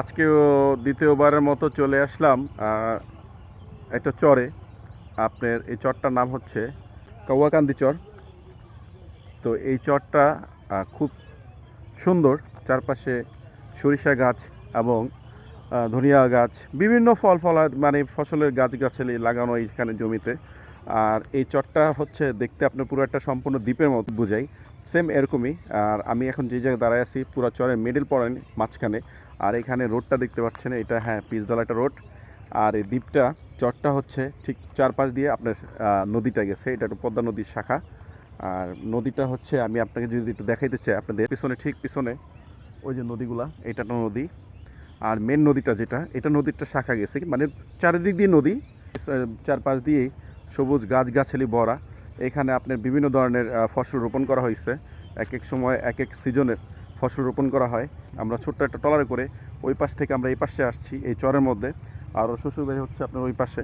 আজকেও দ্বিতীয়বারের মতো চলে আসলাম একটা চরে। আপনার এই চরটার নাম হচ্ছে কাউয়াকান্দি চর। তো এই চরটা খুব সুন্দর চারপাশে সরিষা গাছ এবং ধনিয়া গাছ, বিভিন্ন ফল ফলা মানে ফসলের গাছ গাছালি লাগানো এইখানে জমিতে। আর এই চরটা হচ্ছে দেখতে আপনার পুরো একটা সম্পূর্ণ দ্বীপের মতো বোঝাই সেম এরকমই, আর আমি এখন যে জায়গায় দাঁড়ায় আছি, পুরো চরের মিডিল পয়েন্ট মাঝখানে। আর এখানে রোডটা দেখতে পাচ্ছেন, এটা হ্যাঁ পিচদলা একটা রোড। আর এই দ্বীপটা, চরটা হচ্ছে ঠিক চারপাশ দিয়ে আপনার নদীটা গেছে। এটা একটা পদ্মা নদীর শাখা। আর নদীটা হচ্ছে, আমি আপনাকে যদি একটু দেখাইতে চাই, আপনাদের পিছনে, ঠিক পিছনে, ওই যে নদীগুলা, এটা একটা নদী। আর মেন নদীটা যেটা, এটা নদীরটা শাখা গেছে মানে চারিদিক দিয়ে নদী চারপাশ দিয়েই সবুজ গাছ গাছালি ভরা। এখানে আপনার বিভিন্ন ধরনের ফসল রোপণ করা হয়েছে। এক এক সময়, এক এক সিজনের ফসল রোপণ করা হয়। আমরা ছোট্ট একটা ট্রলারে করে ওই পাশ থেকে আমরা এই পাশে আসছি, এই চরের মধ্যে। আর শ্বশুরবাড়ি হচ্ছে আপনার ওই পাশে।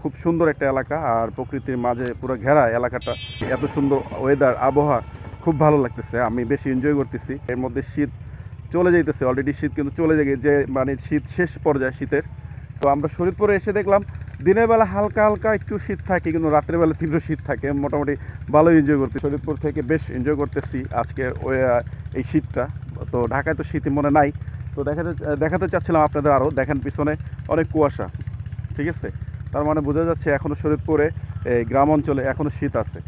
খুব সুন্দর একটা এলাকা আর প্রকৃতির মাঝে পুরো ঘেরা এলাকাটা। এত সুন্দর ওয়েদার আবহাওয়া খুব ভালো লাগতেছে। আমি বেশি এনজয় করতেছি। এর মধ্যে শীত চলে যাইতেছে। অলরেডি শীত কিন্তু চলে যায়, যে মানে শীত শেষ পর্যায়ে শীতের। তো আমরা শরীরপুরে এসে দেখলাম, দিনের বেলা হালকা হালকা একটু শীত থাকে, কিন্তু রাত্রের বেলা তীব্র শীত থাকে। মোটামুটি ভালো এনজয় করতে শরীরপুর থেকে বেশ এনজয় করতেছি। আজকে এই শীতটা। তো ঢাকায় তো শীত মনে নাই। তো দেখাতে দেখাতে চাচ্ছিলাম আপনাদের আরও দেখেন পিছনে অনেক কুয়াশা, ঠিক আছে? তার মানে বোঝা যাচ্ছে এখনও শরীরপুরে এই গ্রাম অঞ্চলে এখনও শীত আছে।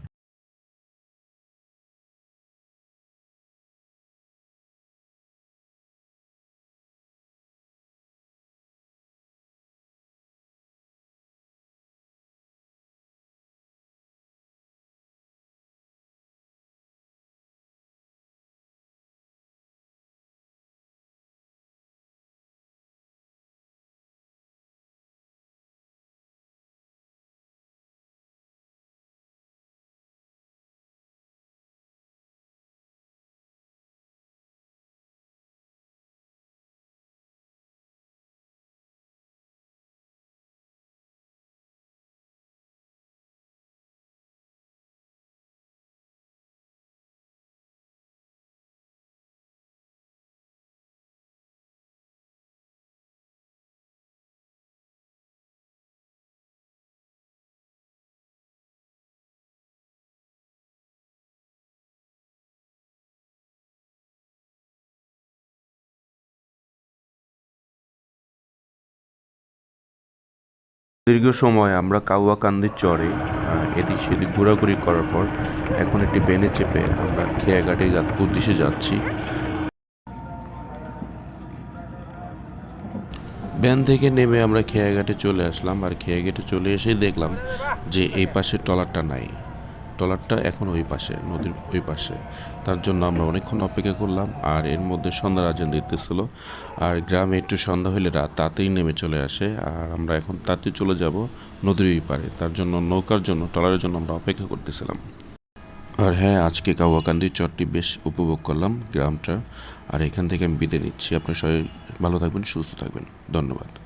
দীর্ঘ সময় আমরা কাউয়াকান্দির চরে এদিক সেদিক ঘোরাঘুরি করার পর এখন একটি বেনে চেপে আমরা খেয়াঘাটে উদ্দেশ্যে যাচ্ছি। ব্যান থেকে নেমে আমরা খেয়াঘাটে চলে আসলাম আর খেয়াঘাটে চলে এসেই দেখলাম যে এই পাশে ট্রলারটা নাই। ট্রলারটা এখন ওই পাশে, নদীর ওই পাশে। তার জন্য আমরা অনেকক্ষণ অপেক্ষা করলাম, আর এর মধ্যে সন্ধ্যার আজান দিতেছিল আর গ্রামে একটু সন্ধ্যা হলে রাত তাতেই নেমে চলে আসে, আর আমরা এখন তাতে চলে যাব নদীর ওই পারে তার জন্য নৌকার জন্য, ট্রলারের জন্য আমরা অপেক্ষা করতেছিলাম। আর হ্যাঁ আজকে কাওয়াকান্দি চরটি বেশ উপভোগ করলাম গ্রামটা। আর এখান থেকে আমি বিদায় নিচ্ছি। আপনার সবাই ভালো থাকবেন, সুস্থ থাকবেন। ধন্যবাদ।